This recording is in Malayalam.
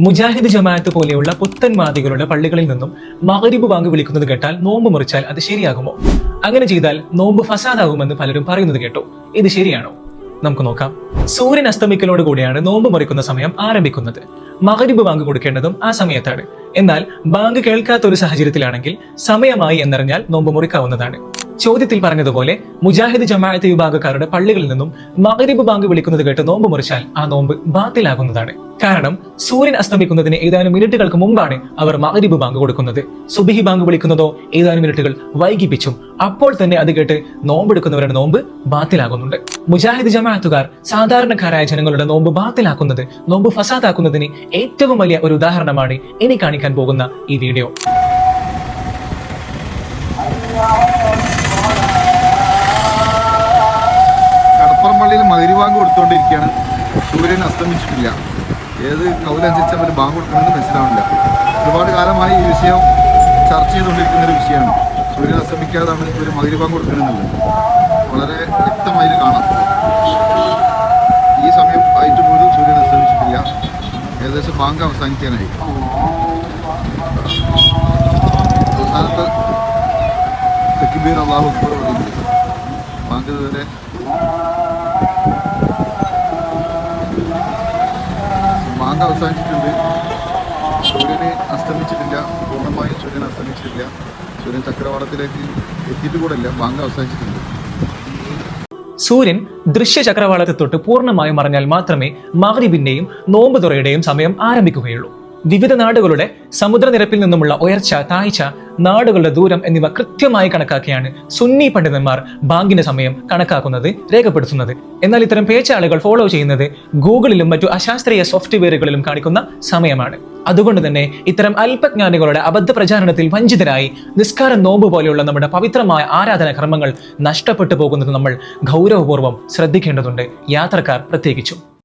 മുജാഹിദ് ജമാഅത്ത് പോലെയുള്ള പുത്തൻവാദികളുടെ പള്ളികളിൽ നിന്നും മകരിബ് വാങ്ങി വിളിക്കുന്നത് കേട്ടാൽ നോമ്പ് മുറിച്ചാൽ അത് ശരിയാകുമോ? അങ്ങനെ ചെയ്താൽ നോമ്പ് ഫസാദാകുമെന്ന് പലരും പറയുന്നത് കേട്ടു. ഇത് ശരിയാണോ? നമുക്ക് നോക്കാം. സൂര്യൻ അസ്തമിക്കലോട് കൂടിയാണ് നോമ്പ് മുറിക്കുന്ന സമയം ആരംഭിക്കുന്നത്. മകരിബ് ബാങ്ക് കൊടുക്കേണ്ടതും ആ സമയത്താണ്. എന്നാൽ ബാങ്ക് കേൾക്കാത്ത ഒരു സാഹചര്യത്തിലാണെങ്കിൽ സമയമായി എന്നറിഞ്ഞാൽ നോമ്പ് മുറിക്കാവുന്നതാണ്. ചോദ്യത്തിൽ പറഞ്ഞതുപോലെ മുജാഹിദ് ജമാഅത്ത് വിഭാഗക്കാരുടെ പള്ളികളിൽ നിന്നും മകരിബ് ബാങ്ക് വിളിക്കുന്നത് കേട്ട് നോമ്പ് മുറിച്ചാൽ ആ നോമ്പ് ബാത്തിലാകുന്നതാണ്. കാരണം സൂര്യൻ അസ്തമിക്കുന്നതിന് ഏതാനും മിനിറ്റുകൾക്ക് മുമ്പാണ് അവർ മകരിബ് ബാങ്ക് കൊടുക്കുന്നത്. സുബിഹി ബാങ്ക് വിളിക്കുന്നതോ ഏതാനും മിനിറ്റുകൾ വൈകിപ്പിച്ചും അപ്പോൾ തന്നെ അത് കേട്ട് നോമ്പെടുക്കുന്നവരുടെ നോമ്പ് ബാത്തിലാകുന്നുണ്ട്. മുജാഹിദ് ജമാഅത്തുകാർ സാധാരണക്കാരായ ജനങ്ങളുടെ നോമ്പ് ബാത്തിലാക്കുന്നത് നോമ്പ് ഫസാദാക്കുന്നതിന് ഏറ്റവും വലിയ ഒരു ഉദാഹരണമാണ് ഇനി കാണിക്കാൻ പോകുന്ന ഈ വീഡിയോ. കടപ്പുറം പള്ളിയിൽ മകരി ബാങ്ക് കൊടുത്തുകൊണ്ടിരിക്കുകയാണ് സൂര്യൻ അസ്തമിച്ചിട്ടില്ല. ഏത് കൗലനുസരിച്ച് അവർ ബാങ്ക് കൊടുക്കണമെന്ന് മനസ്സിലാവില്ല ഒരുപാട് കാലമായി ഈ വിഷയം ചർച്ച ചെയ്തുകൊണ്ടിരിക്കുന്ന ഒരു വിഷയമാണ്. സൂര്യൻ അസ്തമിക്കാതാണ് ഒരു മകരി ബാങ്ക് കൊടുക്കണമെന്നുള്ളത്. വളരെ വ്യക്തമായി കാണാം. ഈ സമയം ആയിട്ട് പോലും സൂര്യൻ അസ്തമിച്ചിട്ടില്ല. ഏകദേശം ബാങ്ക് അവസാനിക്കാനായി. അവസാനത്ത് തെക്കിബീർ അള്ളാഹു ബാങ്ക് ഇതുവരെ ബാങ്ക് അവസാനിച്ചിട്ടുണ്ട്. സൂര്യന് അസ്തമിച്ചിട്ടില്ല. പൂർണമായും സൂര്യൻ അസ്തമിച്ചിട്ടില്ല. സൂര്യൻ ചക്രവാളത്തിലേക്ക് എത്തിയിട്ട് കൂടെ ഇല്ല. മാങ്ങ അവസാനിച്ചിട്ടുണ്ട്. സൂര്യൻ ദൃശ്യചക്രവാളത്തെ തൊട്ട് പൂർണമായും മറഞ്ഞാൽ മാത്രമേ മഗ്രിബിന്റെയും നോമ്പുതുറയുടെയും സമയം ആരംഭിക്കുകയുള്ളൂ. വിവിധ നാടുകളുടെ സമുദ്രനിരപ്പിൽ നിന്നുമുള്ള ഉയർച്ച താഴ്ച നാടുകളുടെ ദൂരം എന്നിവ കൃത്യമായി കണക്കാക്കിയാണ് സുന്നി പണ്ഡിതന്മാർ ബാങ്കിന്റെ സമയം കണക്കാക്കുന്നത് രേഖപ്പെടുത്തുന്നത്. എന്നാൽ ഇത്തരം പേച്ചാളുകൾ ഫോളോ ചെയ്യുന്നത് ഗൂഗിളിലും മറ്റു അശാസ്ത്രീയ സോഫ്റ്റ്വെയറുകളിലും കാണിക്കുന്ന സമയമാണ്. അതുകൊണ്ട് തന്നെ ഇത്തരം അല്പജ്ഞാനികളുടെ അബദ്ധ പ്രചാരണത്തിൽ വഞ്ചിതരായി നിസ്കാര നോമ്പ് പോലെയുള്ള നമ്മുടെ പവിത്രമായ ആരാധന കർമ്മങ്ങൾ നഷ്ടപ്പെട്ടു പോകുന്നത് നമ്മൾ ഗൗരവപൂർവം ശ്രദ്ധിക്കേണ്ടതുണ്ട്. യാത്രക്കാർ പ്രത്യേകിച്ചും.